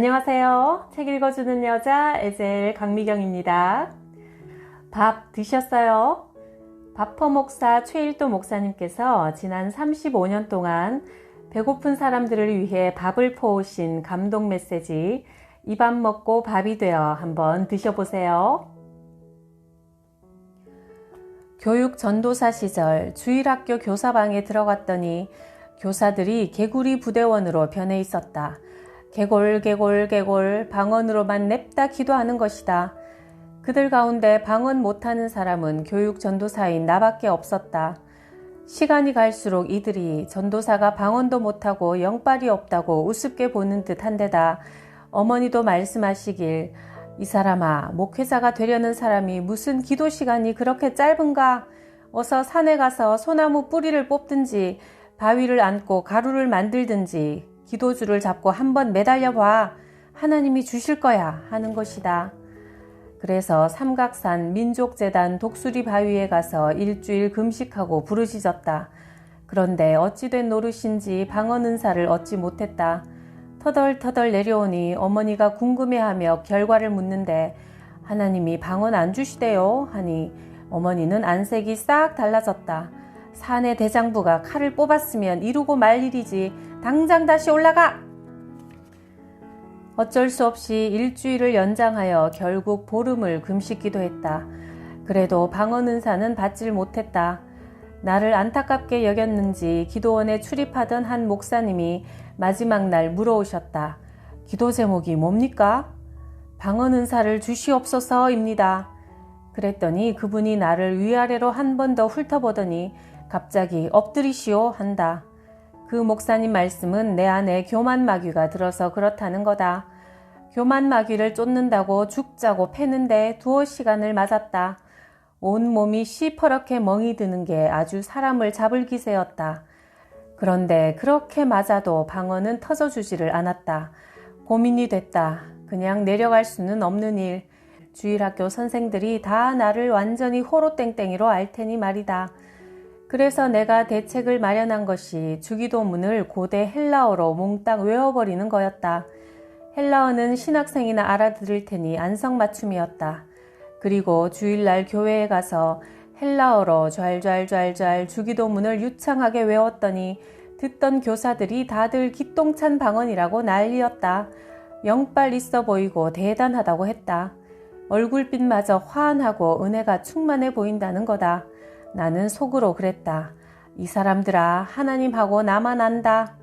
안녕하세요. 책 읽어주는 여자 에젤 강미경입니다. 밥 드셨어요? 바퍼 목사 최일도 목사님께서 지난 35년 동안 배고픈 사람들을 위해 밥을 퍼오신 감동 메시지 이 밥 먹고 밥이 되어 한번 드셔보세요. 교육 전도사 시절 주일학교 교사방에 들어갔더니 교사들이 개구리 부대원으로 변해 있었다. 개골 개골 개골 방언으로만 냅다 기도하는 것이다. 그들 가운데 방언 못하는 사람은 교육 전도사인 나밖에 없었다. 시간이 갈수록 이들이 전도사가 방언도 못하고 영빨이 없다고 우습게 보는 듯 한데다 어머니도 말씀하시길 이 사람아 목회자가 되려는 사람이 무슨 기도 시간이 그렇게 짧은가 어서 산에 가서 소나무 뿌리를 뽑든지 바위를 안고 가루를 만들든지 기도줄을 잡고 한번 매달려 봐. 하나님이 주실 거야. 하는 것이다. 그래서 삼각산 민족재단 독수리 바위에 가서 일주일 금식하고 부르짖었다. 그런데 어찌된 노릇인지 방언 은사를 얻지 못했다. 터덜터덜 내려오니 어머니가 궁금해하며 결과를 묻는데 하나님이 방언 안 주시대요 하니 어머니는 안색이 싹 달라졌다. 사내 대장부가 칼을 뽑았으면 이루고 말 일이지 당장 다시 올라가! 어쩔 수 없이 일주일을 연장하여 결국 보름을 금식기도 했다. 그래도 방언 은사는 받질 못했다. 나를 안타깝게 여겼는지 기도원에 출입하던 한 목사님이 마지막 날 물어오셨다. 기도 제목이 뭡니까? 방언 은사를 주시옵소서입니다. 그랬더니 그분이 나를 위아래로 한 번 더 훑어보더니 갑자기 엎드리시오 한다. 그 목사님 말씀은 내 안에 교만 마귀가 들어서 그렇다는 거다. 교만 마귀를 쫓는다고 죽자고 패는데 두어 시간을 맞았다. 온 몸이 시퍼렇게 멍이 드는 게 아주 사람을 잡을 기세였다. 그런데 그렇게 맞아도 방언은 터져주지를 않았다. 고민이 됐다. 그냥 내려갈 수는 없는 일. 주일학교 선생들이 다 나를 완전히 호로땡땡이로 알 테니 말이다. 그래서 내가 대책을 마련한 것이 주기도문을 고대 헬라어로 몽땅 외워버리는 거였다. 헬라어는 신학생이나 알아들을 테니 안성맞춤이었다. 그리고 주일날 교회에 가서 헬라어로 좔좔좔좔 주기도문을 유창하게 외웠더니 듣던 교사들이 다들 기똥찬 방언이라고 난리였다. 영빨 있어 보이고 대단하다고 했다. 얼굴빛마저 환하고 은혜가 충만해 보인다는 거다. 나는 속으로 그랬다. 이 사람들아, 하나님하고 나만 안다.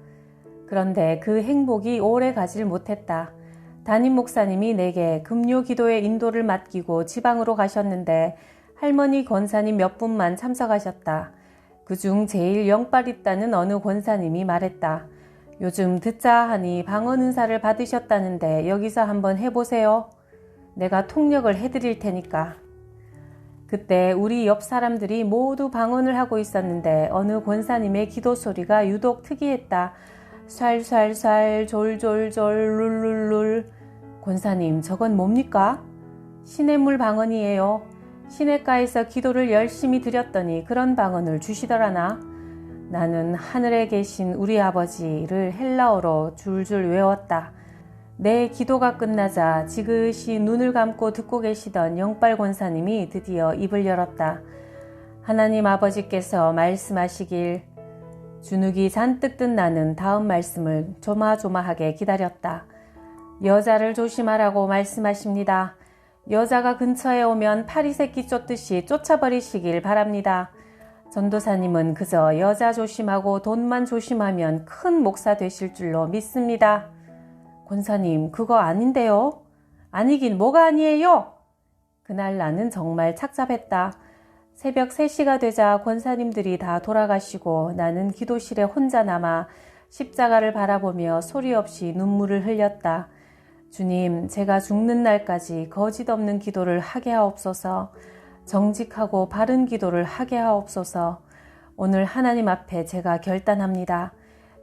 그런데 그 행복이 오래 가질 못했다. 담임 목사님이 내게 금요 기도의 인도를 맡기고 지방으로 가셨는데 할머니 권사님 몇 분만 참석하셨다. 그중 제일 영빨 있다는 어느 권사님이 말했다. 요즘 듣자 하니 방언 은사를 받으셨다는데 여기서 한번 해보세요. 내가 통역을 해드릴 테니까. 그때 우리 옆 사람들이 모두 방언을 하고 있었는데 어느 권사님의 기도 소리가 유독 특이했다. 살살살 졸졸졸 룰룰룰 권사님 저건 뭡니까? 시냇물 방언이에요. 시냇가에서 기도를 열심히 드렸더니 그런 방언을 주시더라나. 나는 하늘에 계신 우리 아버지를 헬라어로 줄줄 외웠다. 내 기도가 끝나자 지그시 눈을 감고 듣고 계시던 영빨 권사님이 드디어 입을 열었다. 하나님 아버지께서 말씀하시길 주눅이 잔뜩 든 나는 다음 말씀을 조마조마하게 기다렸다. 여자를 조심하라고 말씀하십니다. 여자가 근처에 오면 파리 새끼 쫓듯이 쫓아버리시길 바랍니다. 전도사님은 그저 여자 조심하고 돈만 조심하면 큰 목사 되실 줄로 믿습니다. 권사님, 그거 아닌데요? 아니긴 뭐가 아니에요? 그날 나는 정말 착잡했다. 새벽 3시가 되자 권사님들이 다 돌아가시고 나는 기도실에 혼자 남아 십자가를 바라보며 소리 없이 눈물을 흘렸다. 주님, 제가 죽는 날까지 거짓 없는 기도를 하게 하옵소서, 정직하고 바른 기도를 하게 하옵소서, 오늘 하나님 앞에 제가 결단합니다.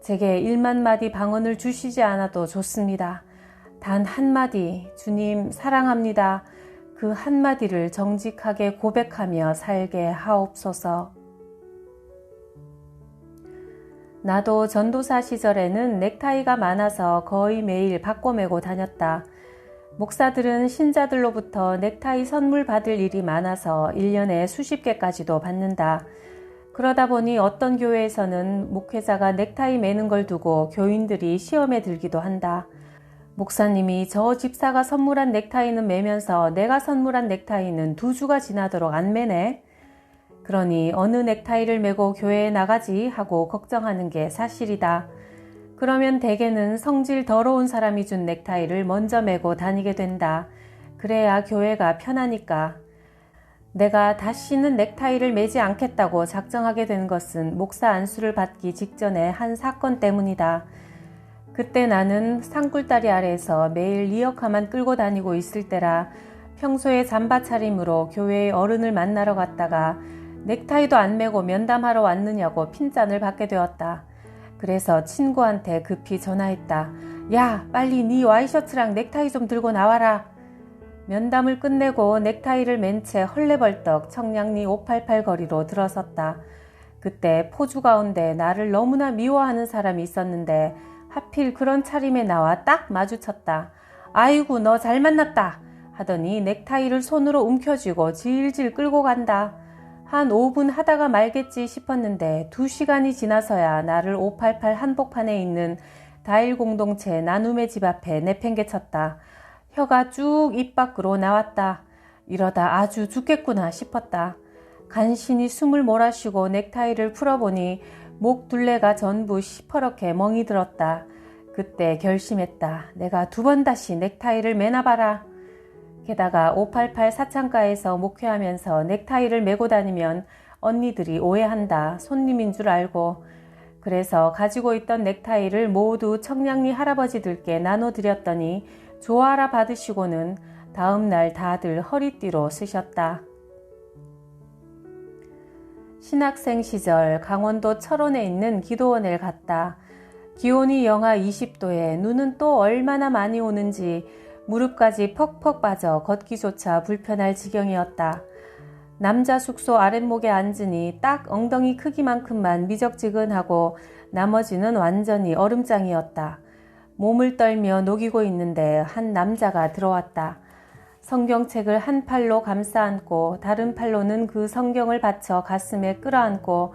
제게 1만 마디 방언을 주시지 않아도 좋습니다. 단 한마디, 주님 사랑합니다. 그 한마디를 정직하게 고백하며 살게 하옵소서. 나도 전도사 시절에는 넥타이가 많아서 거의 매일 바꿔매고 다녔다. 목사들은 신자들로부터 넥타이 선물 받을 일이 많아서 1년에 수십 개까지도 받는다. 그러다 보니 어떤 교회에서는 목회자가 넥타이 매는 걸 두고 교인들이 시험에 들기도 한다. 목사님이 저 집사가 선물한 넥타이는 매면서 내가 선물한 넥타이는 두 주가 지나도록 안 매네. 그러니 어느 넥타이를 매고 교회에 나가지 하고 걱정하는 게 사실이다. 그러면 대개는 성질 더러운 사람이 준 넥타이를 먼저 매고 다니게 된다. 그래야 교회가 편하니까. 내가 다시는 넥타이를 매지 않겠다고 작정하게 된 것은 목사 안수를 받기 직전에 한 사건 때문이다. 그때 나는 산꿀다리 아래에서 매일 리어카만 끌고 다니고 있을 때라 평소에 잠바 차림으로 교회의 어른을 만나러 갔다가 넥타이도 안 매고 면담하러 왔느냐고 핀잔을 받게 되었다. 그래서 친구한테 급히 전화했다. 야, 빨리 네 와이셔츠랑 넥타이 좀 들고 나와라. 면담을 끝내고 넥타이를 맨 채 헐레벌떡 청량리 588 거리로 들어섰다. 그때 포주 가운데 나를 너무나 미워하는 사람이 있었는데 하필 그런 차림에 나와 딱 마주쳤다. 아이고 너 잘 만났다 하더니 넥타이를 손으로 움켜쥐고 질질 끌고 간다. 한 5분 하다가 말겠지 싶었는데 2시간이 지나서야 나를 588 한복판에 있는 다일 공동체 나눔의 집 앞에 내팽개쳤다. 혀가 쭉 입 밖으로 나왔다. 이러다 아주 죽겠구나 싶었다. 간신히 숨을 몰아쉬고 넥타이를 풀어보니 목 둘레가 전부 시퍼렇게 멍이 들었다. 그때 결심했다. 내가 두 번 다시 넥타이를 매나봐라. 게다가 588 사창가에서 목회하면서 넥타이를 메고 다니면 언니들이 오해한다. 손님인 줄 알고. 그래서 가지고 있던 넥타이를 모두 청량리 할아버지들께 나눠드렸더니 조아라 받으시고는 다음 날 다들 허리띠로 쓰셨다. 신학생 시절 강원도 철원에 있는 기도원을 갔다. 기온이 영하 20도에 눈은 또 얼마나 많이 오는지 무릎까지 퍽퍽 빠져 걷기조차 불편할 지경이었다. 남자 숙소 아랫목에 앉으니 딱 엉덩이 크기만큼만 미적지근하고 나머지는 완전히 얼음장이었다. 몸을 떨며 녹이고 있는데 한 남자가 들어왔다. 성경책을 한 팔로 감싸 안고 다른 팔로는 그 성경을 받쳐 가슴에 끌어안고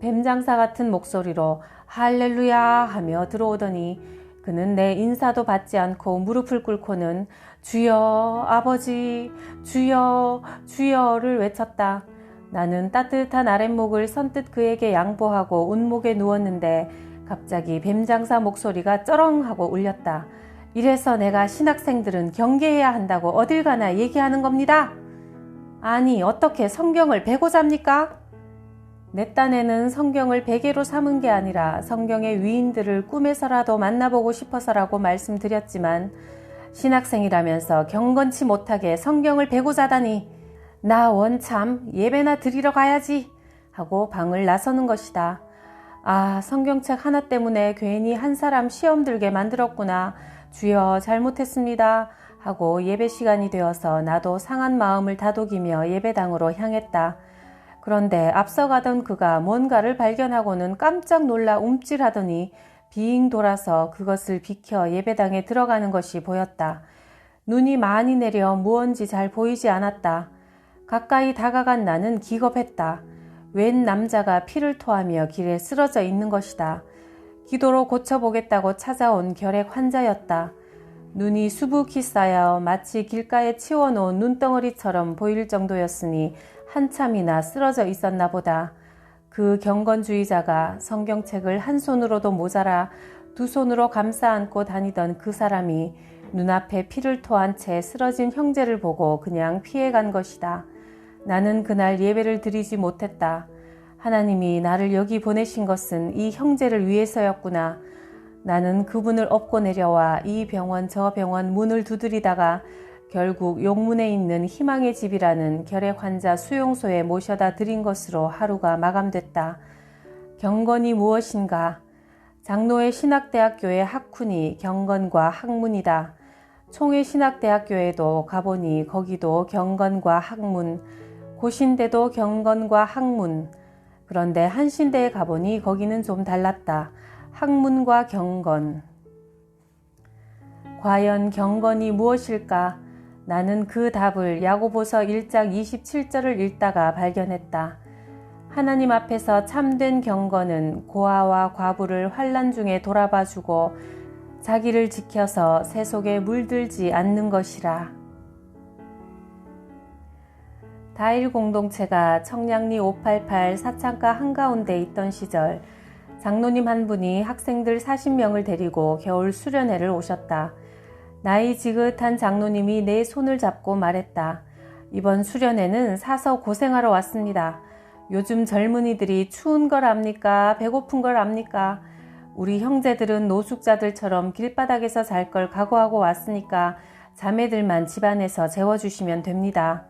뱀장사 같은 목소리로 할렐루야 하며 들어오더니 그는 내 인사도 받지 않고 무릎을 꿇고는 주여, 아버지, 주여, 주여를 외쳤다. 나는 따뜻한 아랫목을 선뜻 그에게 양보하고 운목에 누웠는데 갑자기 뱀장사 목소리가 쩌렁하고 울렸다. 이래서 내가 신학생들은 경계해야 한다고 어딜 가나 얘기하는 겁니다. 아니, 어떻게 성경을 베고 잡니까? 내 딴에는 성경을 베개로 삼은 게 아니라 성경의 위인들을 꿈에서라도 만나보고 싶어서라고 말씀드렸지만 신학생이라면서 경건치 못하게 성경을 베고 자다니 나 원참 예배나 드리러 가야지 하고 방을 나서는 것이다. 아, 성경책 하나 때문에 괜히 한 사람 시험 들게 만들었구나. 주여 잘못했습니다. 하고 예배 시간이 되어서 나도 상한 마음을 다독이며 예배당으로 향했다. 그런데 앞서가던 그가 뭔가를 발견하고는 깜짝 놀라 움찔하더니 빙 돌아서 그것을 비켜 예배당에 들어가는 것이 보였다. 눈이 많이 내려 무언지 잘 보이지 않았다. 가까이 다가간 나는 기겁했다. 웬 남자가 피를 토하며 길에 쓰러져 있는 것이다. 기도로 고쳐보겠다고 찾아온 결핵 환자였다. 눈이 수북히 쌓여 마치 길가에 치워놓은 눈덩어리처럼 보일 정도였으니 한참이나 쓰러져 있었나 보다. 그 경건주의자가 성경책을 한 손으로도 모자라 두 손으로 감싸 안고 다니던 그 사람이 눈앞에 피를 토한 채 쓰러진 형제를 보고 그냥 피해간 것이다. 나는 그날 예배를 드리지 못했다. 하나님이 나를 여기 보내신 것은 이 형제를 위해서였구나. 나는 그분을 업고 내려와 이 병원 저 병원 문을 두드리다가 결국 용문에 있는 희망의 집이라는 결핵 환자 수용소에 모셔다 드린 것으로 하루가 마감됐다. 경건이 무엇인가? 장로의 신학대학교의 학훈이 경건과 학문이다. 총회 신학대학교에도 가보니 거기도 경건과 학문, 고신대도 경건과 학문. 그런데 한신대에 가보니 거기는 좀 달랐다. 학문과 경건. 과연 경건이 무엇일까? 나는 그 답을 야고보서 1장 27절을 읽다가 발견했다. 하나님 앞에서 참된 경건은 고아와 과부를 환란 중에 돌아봐주고 자기를 지켜서 세속에 물들지 않는 것이라. 다일 공동체가 청량리 588 사창가 한가운데 있던 시절 장로님 한 분이 학생들 40명을 데리고 겨울 수련회를 오셨다. 나이 지긋한 장로님이 내 손을 잡고 말했다. 이번 수련회는 사서 고생하러 왔습니다. 요즘 젊은이들이 추운 걸 압니까? 배고픈 걸 압니까? 우리 형제들은 노숙자들처럼 길바닥에서 잘 걸 각오하고 왔으니까 자매들만 집안에서 재워주시면 됩니다.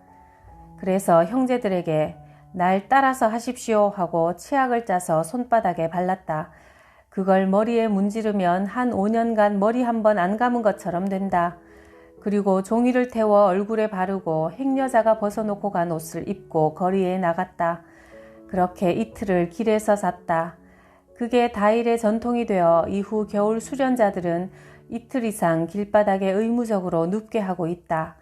그래서 형제들에게 날 따라서 하십시오 하고 치약을 짜서 손바닥에 발랐다. 그걸 머리에 문지르면 한 5년간 머리 한 번 안 감은 것처럼 된다. 그리고 종이를 태워 얼굴에 바르고 행여자가 벗어놓고 간 옷을 입고 거리에 나갔다. 그렇게 이틀을 길에서 잤다. 그게 다일의 전통이 되어 이후 겨울 수련자들은 이틀 이상 길바닥에 의무적으로 눕게 하고 있다.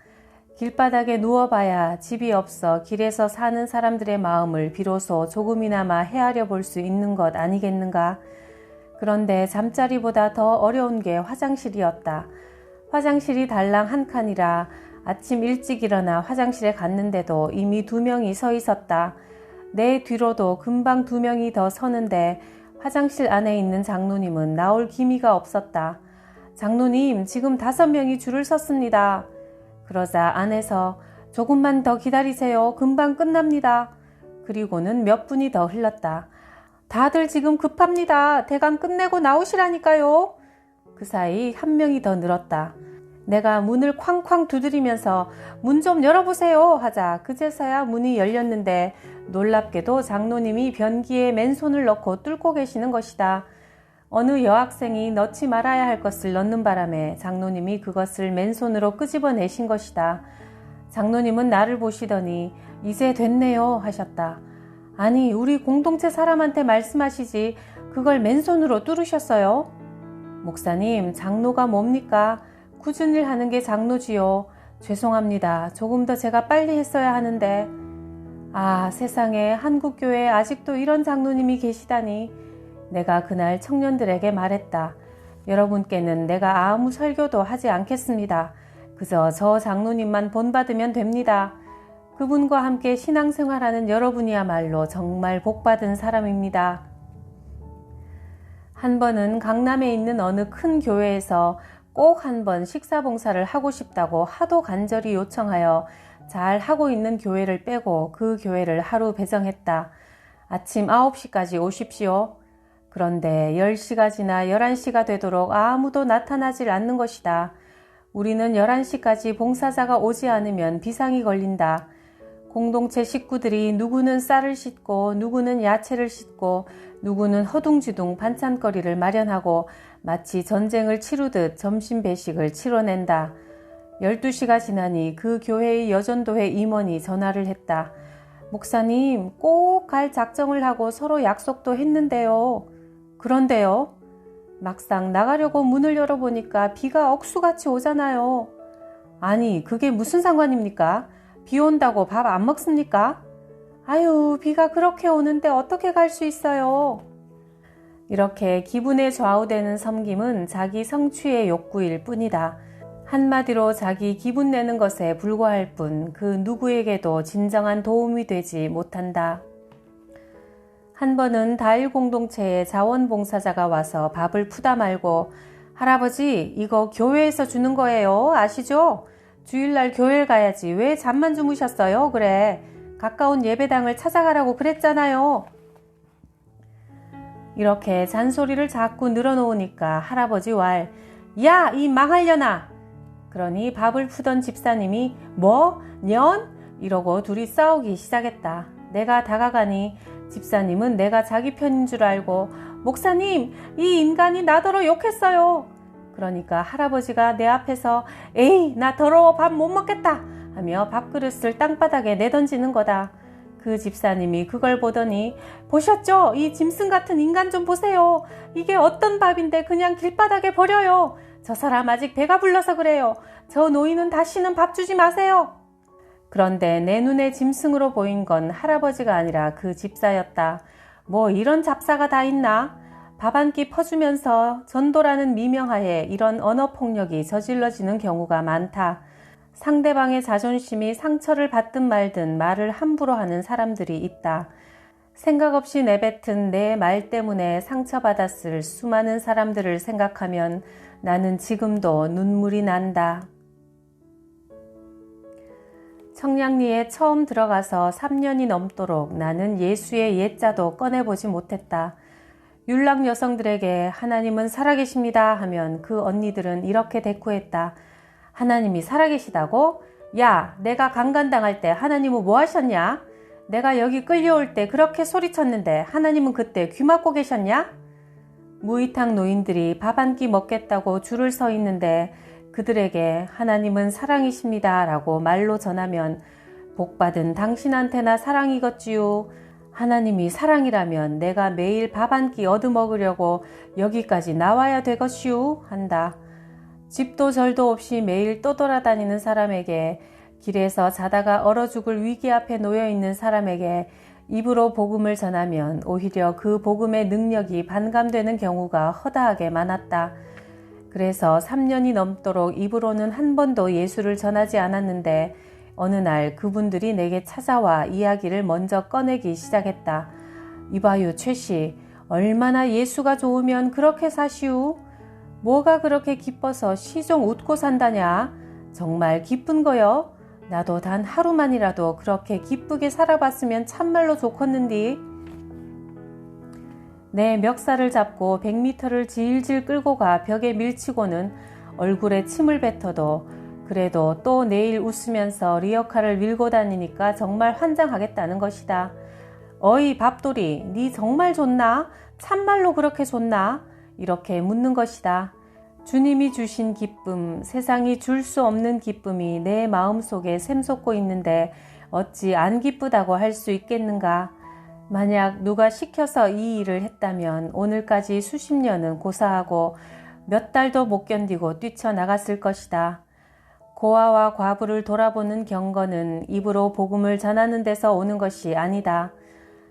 길바닥에 누워봐야 집이 없어 길에서 사는 사람들의 마음을 비로소 조금이나마 헤아려 볼 수 있는 것 아니겠는가? 그런데 잠자리보다 더 어려운 게 화장실이었다. 화장실이 달랑 한 칸이라 아침 일찍 일어나 화장실에 갔는데도 이미 두 명이 서 있었다. 내 뒤로도 금방 두 명이 더 서는데 화장실 안에 있는 장로님은 나올 기미가 없었다. 장로님, 지금 다섯 명이 줄을 섰습니다. 그러자 안에서 조금만 더 기다리세요. 금방 끝납니다. 그리고는 몇 분이 더 흘렀다. 다들 지금 급합니다. 대강 끝내고 나오시라니까요. 그 사이 한 명이 더 늘었다. 내가 문을 쾅쾅 두드리면서 문 좀 열어보세요 하자 그제서야 문이 열렸는데 놀랍게도 장로님이 변기에 맨손을 넣고 뚫고 계시는 것이다. 어느 여학생이 넣지 말아야 할 것을 넣는 바람에 장로님이 그것을 맨손으로 끄집어내신 것이다. 장로님은 나를 보시더니 이제 됐네요 하셨다. 아니, 우리 공동체 사람한테 말씀하시지 그걸 맨손으로 뚫으셨어요? 목사님, 장로가 뭡니까? 꾸준히 하는 게 장로지요. 죄송합니다. 조금 더 제가 빨리 했어야 하는데. 아, 세상에 한국교회에 아직도 이런 장로님이 계시다니. 내가 그날 청년들에게 말했다. 여러분께는 내가 아무 설교도 하지 않겠습니다. 그저 저 장로님만 본받으면 됩니다. 그분과 함께 신앙생활하는 여러분이야말로 정말 복받은 사람입니다. 한 번은 강남에 있는 어느 큰 교회에서 꼭 한 번 식사 봉사를 하고 싶다고 하도 간절히 요청하여 잘 하고 있는 교회를 빼고 그 교회를 하루 배정했다. 아침 9시까지 오십시오. 그런데 10시가 지나 11시가 되도록 아무도 나타나질 않는 것이다. 우리는 11시까지 봉사자가 오지 않으면 비상이 걸린다. 공동체 식구들이 누구는 쌀을 씻고 누구는 야채를 씻고 누구는 허둥지둥 반찬거리를 마련하고 마치 전쟁을 치르듯 점심 배식을 치러낸다. 12시가 지나니 그 교회의 여전도회 임원이 전화를 했다. 목사님, 꼭 갈 작정을 하고 서로 약속도 했는데요. 그런데요. 막상 나가려고 문을 열어보니까 비가 억수같이 오잖아요. 아니, 그게 무슨 상관입니까? 비 온다고 밥 안 먹습니까? 아유, 비가 그렇게 오는데 어떻게 갈 수 있어요? 이렇게 기분에 좌우되는 섬김은 자기 성취의 욕구일 뿐이다. 한마디로 자기 기분 내는 것에 불과할 뿐 그 누구에게도 진정한 도움이 되지 못한다. 한 번은 다일 공동체에 자원봉사자가 와서 밥을 푸다 말고 할아버지 이거 교회에서 주는 거예요 아시죠? 주일날 교회를 가야지 왜 잠만 주무셨어요? 그래 가까운 예배당을 찾아가라고 그랬잖아요. 이렇게 잔소리를 자꾸 늘어놓으니까 할아버지 왈, 야, 이 망할려나! 그러니 밥을 푸던 집사님이 뭐? 년? 이러고 둘이 싸우기 시작했다. 내가 다가가니 집사님은 내가 자기 편인 줄 알고 목사님, 이 인간이 나더러 욕했어요. 그러니까 할아버지가 내 앞에서 에이, 나 더러워 밥 못 먹겠다 하며 밥그릇을 땅바닥에 내던지는 거다. 그 집사님이 그걸 보더니 보셨죠? 이 짐승 같은 인간 좀 보세요. 이게 어떤 밥인데 그냥 길바닥에 버려요. 저 사람 아직 배가 불러서 그래요. 저 노인은 다시는 밥 주지 마세요. 그런데 내 눈에 짐승으로 보인 건 할아버지가 아니라 그 집사였다. 뭐 이런 잡사가 다 있나? 밥 한 끼 퍼주면서 전도라는 미명하에 이런 언어폭력이 저질러지는 경우가 많다. 상대방의 자존심이 상처를 받든 말든 말을 함부로 하는 사람들이 있다. 생각 없이 내뱉은 내 말 때문에 상처받았을 수많은 사람들을 생각하면 나는 지금도 눈물이 난다. 청량리에 처음 들어가서 3년이 넘도록 나는 예수의 옛자도 꺼내보지 못했다. 율락 여성들에게 하나님은 살아계십니다 하면 그 언니들은 이렇게 대꾸했다. 하나님이 살아계시다고? 야, 내가 강간당할 때 하나님은 뭐 하셨냐? 내가 여기 끌려올 때 그렇게 소리쳤는데 하나님은 그때 귀 막고 계셨냐? 무이탁 노인들이 밥 한 끼 먹겠다고 줄을 서 있는데 그들에게 하나님은 사랑이십니다 라고 말로 전하면 복받은 당신한테나 사랑이겠지요. 하나님이 사랑이라면 내가 매일 밥 한 끼 얻어먹으려고 여기까지 나와야 되겠슈 한다. 집도 절도 없이 매일 떠돌아다니는 사람에게 길에서 자다가 얼어 죽을 위기 앞에 놓여 있는 사람에게 입으로 복음을 전하면 오히려 그 복음의 능력이 반감되는 경우가 허다하게 많았다. 그래서 3년이 넘도록 입으로는 한 번도 예수를 전하지 않았는데 어느 날 그분들이 내게 찾아와 이야기를 먼저 꺼내기 시작했다. 이봐요, 최 씨. 얼마나 예수가 좋으면 그렇게 사시우? 뭐가 그렇게 기뻐서 시종 웃고 산다냐? 정말 기쁜 거요? 나도 단 하루만이라도 그렇게 기쁘게 살아봤으면 참말로 좋겠는디. 내 멱살을 잡고 100m를 질질 끌고 가 벽에 밀치고는 얼굴에 침을 뱉어도 그래도 또 내일 웃으면서 리어카를 밀고 다니니까 정말 환장하겠다는 것이다. 어이 밥돌이, 니 정말 좋나? 참말로 그렇게 좋나? 이렇게 묻는 것이다. 주님이 주신 기쁨, 세상이 줄 수 없는 기쁨이 내 마음속에 샘솟고 있는데 어찌 안 기쁘다고 할 수 있겠는가? 만약 누가 시켜서 이 일을 했다면 오늘까지 수십 년은 고사하고 몇 달도 못 견디고 뛰쳐나갔을 것이다. 고아와 과부를 돌아보는 경건은 입으로 복음을 전하는 데서 오는 것이 아니다.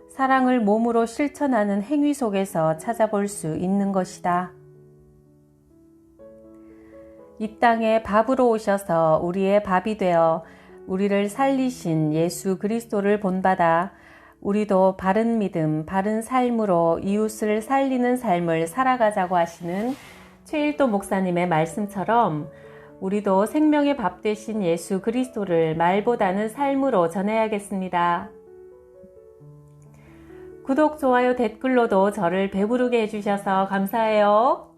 사랑을 몸으로 실천하는 행위 속에서 찾아볼 수 있는 것이다. 이 땅에 밥으로 오셔서 우리의 밥이 되어 우리를 살리신 예수 그리스도를 본받아 우리도 바른 믿음, 바른 삶으로 이웃을 살리는 삶을 살아가자고 하시는 최일도 목사님의 말씀처럼 우리도 생명의 밥 되신 예수 그리스도를 말보다는 삶으로 전해야겠습니다. 구독, 좋아요, 댓글로도 저를 배부르게 해주셔서 감사해요.